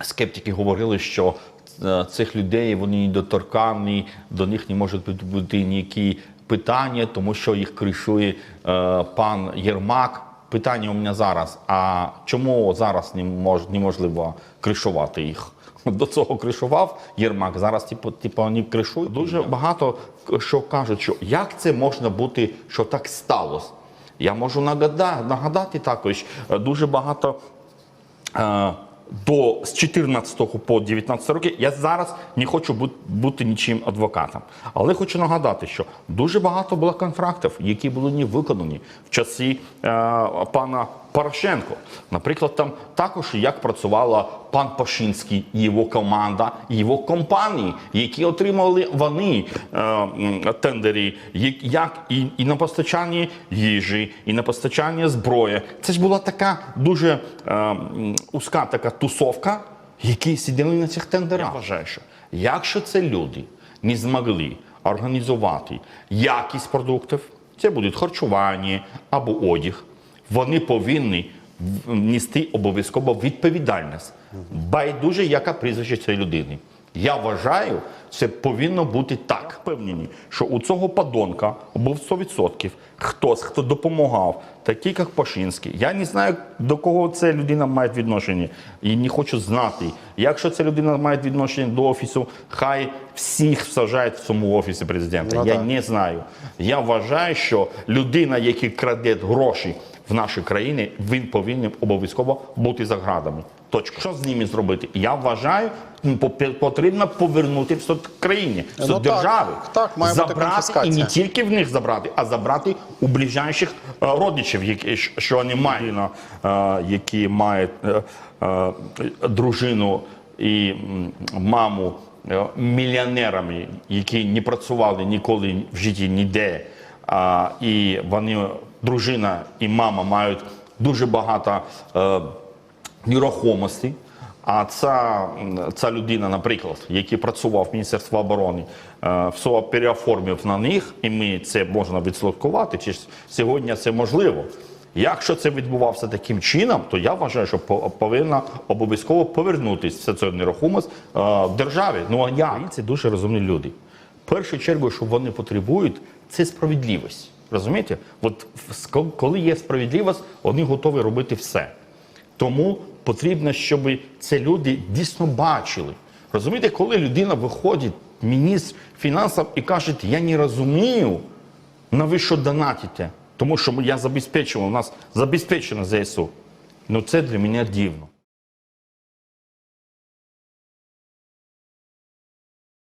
скептики говорили, що е, цих людей вони недоторканні, до них не можуть бути- ніякі питання, тому що їх кришує е, пан Єрмак. Питання у мене зараз: а чому зараз не мож, неможливо кришувати їх? До цього кришував Єрмак. Зараз, типу, типу, вони кришують. Дуже багато що кажуть, що як це можна бути, що так сталося. Я можу нагадати, також е, дуже багато е, до з 14 по 19 роки. Я зараз не хочу бути, бути нічим адвокатом, але хочу нагадати, що дуже багато було контрактів, які були не виконані в часи е, пана Порошенко. Наприклад, там також як працювала пан Пашинський і його команда, і його компанії, які отримали вони е, м, тендери, як- і, і на постачання їжі, і на постачання зброї. Це ж була така дуже е, узка така тусовка, які сиділи на цих тендерах. Я вважаю, що якщо це люди не змогли організувати якість продуктів, це будуть харчування або одяг, вони повинні нести обов'язково відповідальність. Байдуже, яка прізвище цієї людини. Я вважаю, це повинно бути так. Впевнені, що у цього подонка був 100% хтось, хто допомагав, такий як Пашинський. Я не знаю, до кого ця людина має відношення, і не хочу знати. Якщо ця людина має відношення до офісу, хай всіх сажають в цьому офісі президента. Ну, Я так. не знаю. Я вважаю, що людина, яка краде гроші в нашій країні, він повинен обов'язково бути за градами. Точка. Що з ними зробити? Я вважаю, потрібно повернути в суд країні, в суд Ну, держави. Так, має бути забрати і не тільки в них забрати, а забрати у ближайших е, родичів, які що- вони мають, е, які мають е, е, дружину і маму е, мільйонерами, які не працювали ніколи в житті ніде. А, і вони, дружина і мама мають дуже багато е, нерухомості. А ця, ця людина, наприклад, який працював в Міністерстві оборони, все переоформив на них, і ми це можна відслідкувати. Чи сьогодні це можливо? Якщо це відбувався таким чином, то я вважаю, що по- повинна обов'язково повернутися вся ця нерухомість е, державі. Ну а як? Українці дуже розумні люди. В першу чергу, що вони потребують, це справедливість. Розумієте? От коли є справедливість, вони готові робити все. Тому потрібно, щоб це люди дійсно бачили. Розумієте, коли людина виходить, міністр фінансів, і каже, я не розумію, на ви що донатите, тому що я забезпечував, у нас забезпечено ЗСУ. Ну це для мене дивно.